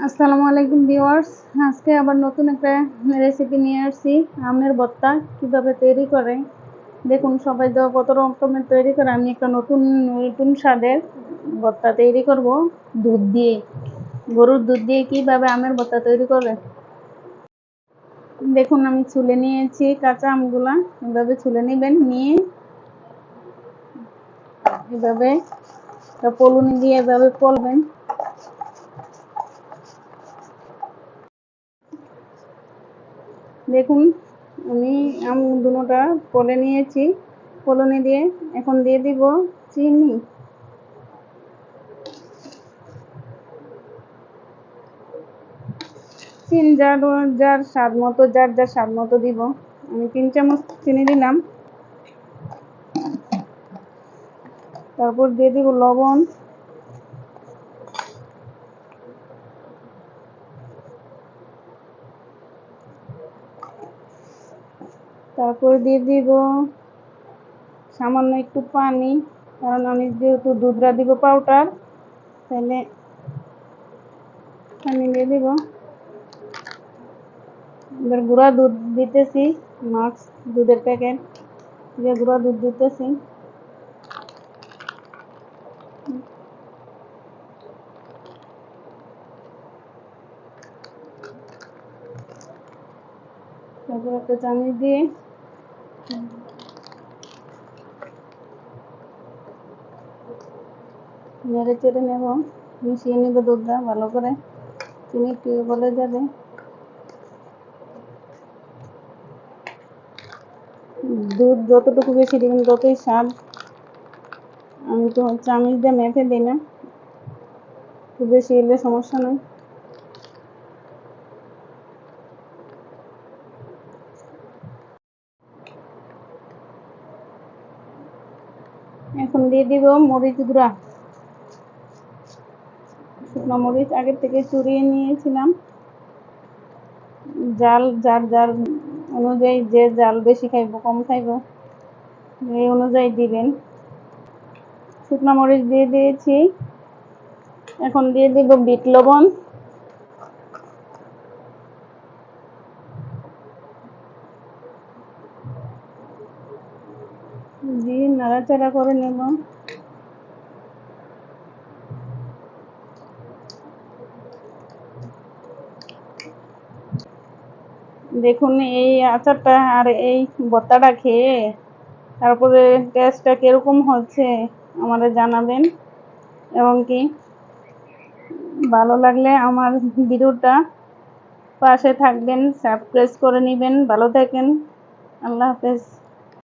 আসসালামু আলাইকুম ভিউয়ার্স। আজকে আবার নতুন একটা রেসিপি নিয়ে আসছি। আমের ভর্তা কীভাবে তৈরি করে? দেখুন, সবাই তো কত রকমের তৈরি করে। আমি একটা নতুন নতুন স্বাদের ভর্তা তৈরি করব। দুধ দিয়ে। গরুর দুধ দিয়ে কীভাবে আমের ভর্তা তৈরি করে দেখুন, আমি ছুলে নিয়েছি কাঁচা আমগুলা। এভাবে ছুলে নেবেন, নিয়ে এভাবে পলুনি দিয়ে এভাবে পলবেন দেখুন, আমি আম দুটোটা পলে নিয়েছি। পলনে দিয়ে এখন দিয়ে দিব চিনি। চিন যার যার স্বাদ মতো, যার যার স্বাদ মতো দিব। আমি তিন চামচ চিনি দিলাম। তারপর দিয়ে দিব লবণ। তারপর দিয়ে দিব সামান্য একটু পানি, কারণ আমি যেহেতু দুধরা দিব পাউডার তাহলে পানি দিয়ে দিব। এবার গুঁড়া দুধ দিতেছি মাক্স দুধের প্যাকেট দিয়ে গুঁড়া দুধ দিতেছি। তারপর একটা চামচ দিয়ে নেড়ে চেড়ে নেব, মিশিয়ে নেব দুধটা ভালো করে। চিনি একটু বলে যাবে। দুধ যতটুকু বেশি দিবেন ততই স্বাদ। আমি তো চামচ দিয়ে মেপে দিই না। খুব বেশি এলে সমস্যা নয় এখন দিয়ে দিব মরিচ গুঁড়া। শুকনো মরিচ, আগের থেকে চুরিয়ে নিয়েছিলাম। জাল, যার যার অনুযায়ী যে জাল বেশি খাইব, কম খাইব এই অনুযায়ী দিবেন। শুকনো মরিচ দিয়ে দিয়েছি। এখন দিয়ে দিব বিট লবণ। দিয়ে নাড়াচাড়া করে নেব। দেখুন, এই আচারটা আর এই ভর্তাটা খেয়ে তারপরে টেস্টটা কীরকম হচ্ছে আমাদের জানাবেন। এবং কি, ভালো লাগলে আমার ভিডিওটা পাশে থাকবেন সাবস্ক্রাইব করে নেবেন। ভালো থাকেন। আল্লাহ হাফেজ।